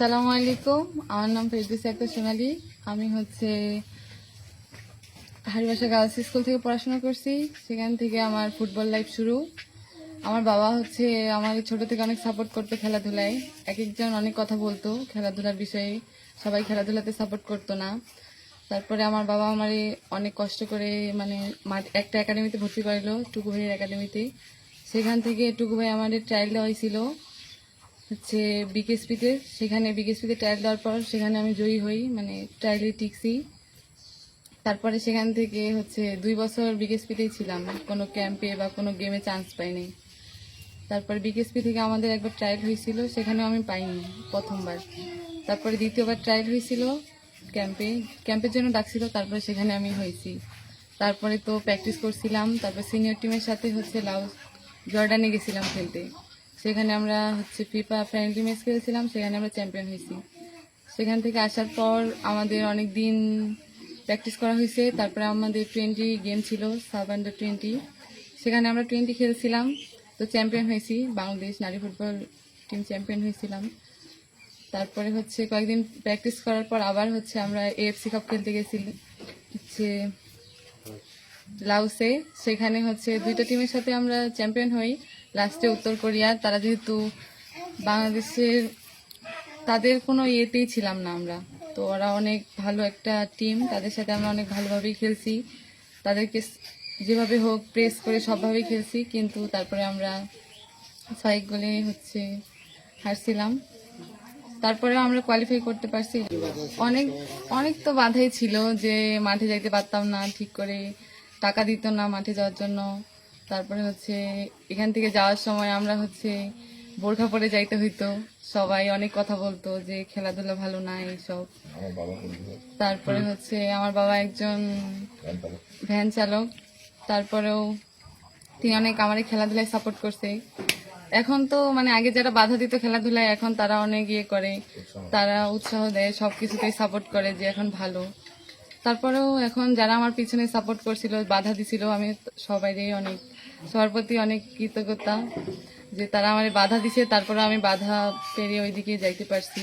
সালামু আলাইকুম। আমার নাম ফেরদৌসি আক্তার সোনালী। আমি হচ্ছে হারিবাসা গার্লস স্কুল থেকে পড়াশোনা করছি। সেখান থেকে আমার ফুটবল লাইফ শুরু। আমার বাবা হচ্ছে আমার ছোট থেকে অনেক সাপোর্ট করতো খেলাধুলায়। এক একজন অনেক কথা বলতো খেলাধুলার বিষয়ে। সবাই খেলাধুলাতে সাপোর্ট করতো না। তারপরে আমার বাবা আমারে অনেক কষ্ট করে মানে একটা একাডেমিতে ভর্তি করাইলো, টুকু ভাইয়ের একাডেমিতে। সেখান থেকে টুকু ভাই আমাদের ট্রায়াল দেওয়া হয়েছিল হচ্ছে বিকেএসপিতে, সেখানে বিকেএসপিতে ট্রায়াল দেওয়ার পর সেখানে আমি জয়ী হই মানে ট্রায়ালে টিকছি। তারপরে সেখান থেকে হচ্ছে দুই বছর বিকেএসপিতেই ছিলাম, কোনো ক্যাম্পে বা কোনো গেমে চান্স পাইনি। তারপরে বিকেএসপি থেকে আমাদের একবার ট্রায়াল হয়েছিল, সেখানেও আমি পাইনি প্রথমবার। তারপরে দ্বিতীয়বার ট্রায়াল হয়েছিল ক্যাম্পে ক্যাম্পের জন্য ডাকছিল তারপরে সেখানে আমি হয়েছি। তারপরে তো প্র্যাকটিস করছিলাম, তারপর সিনিয়র টিমের সাথে হচ্ছে লাউস জর্ডানে গেছিলাম খেলতে। সেখানে আমরা হচ্ছে ফিফা ফ্রেন্ডলি ম্যাচ খেলছিলাম সেখানে আমরা চ্যাম্পিয়ন হয়েছি। সেখান থেকে আসার পর আমাদের অনেক দিন প্র্যাকটিস করা হয়েছে তারপরে আমাদের টোয়েন্টি গেম ছিল সাব আন্ডার টোয়েন্টি সেখানে আমরা টোয়েন্টি খেলছিলাম তো চ্যাম্পিয়ন হয়েছি বাংলাদেশ নারী ফুটবল টিম চ্যাম্পিয়ন হয়েছিলাম। তারপরে হচ্ছে কয়েকদিন প্র্যাকটিস করার পর আবার হচ্ছে আমরা এএফসি কাপ খেলতে গেছি হচ্ছে লাউসে সেখানে হচ্ছে দুইটা টিমের সাথে আমরা চ্যাম্পিয়ন হই। লাস্টে উত্তর কোরিয়া, তারা যেহেতু বাংলাদেশের, তাদের কোনো ইয়েতেই ছিলাম না আমরা। তো ওরা অনেক ভালো একটা টিম তাদের সাথে আমরা অনেক ভালোভাবেই খেলছি। তাদেরকে যেভাবে হোক প্রেস করে সবভাবেই খেলছি, কিন্তু তারপরে আমরা ছয় গোলে হচ্ছে হারছিলাম। তারপরে আমরা কোয়ালিফাই করতে পারছি। অনেক অনেক তো বাধাই ছিল যে মাঠে যাইতে পারতাম না, ঠিক করে টাকা দিত না মাঠে যাওয়ার জন্য। তারপরে হচ্ছে এখান থেকে যাওয়ার সময় আমরা হচ্ছে বোরখা পরে যাইতে হইতো। সবাই অনেক কথা বলতো যে খেলাধুলা ভালো না এইসব। তারপরে হচ্ছে আমার বাবা একজন ভ্যান চালক। তারপরেও তিনি অনেক আমার এই খেলাধুলায় সাপোর্ট করছে। এখন তো মানে আগে যারা বাধা দিত খেলাধুলায় এখন তারা অনেক ইয়ে করে। তারা উৎসাহ দেয় সব কিছুতেই সাপোর্ট করে যে এখন ভালো। তারপরেও এখন যারা আমার পিছনে সাপোর্ট করছিল, বাধা দিছিল, আমি সবাইরই অনেক, সবার প্রতি অনেক কৃতজ্ঞতা যে তারা আমার বাধা দিছে তারপরে আমি বাধা পেরিয়ে ওইদিকে যাইতে পারছি।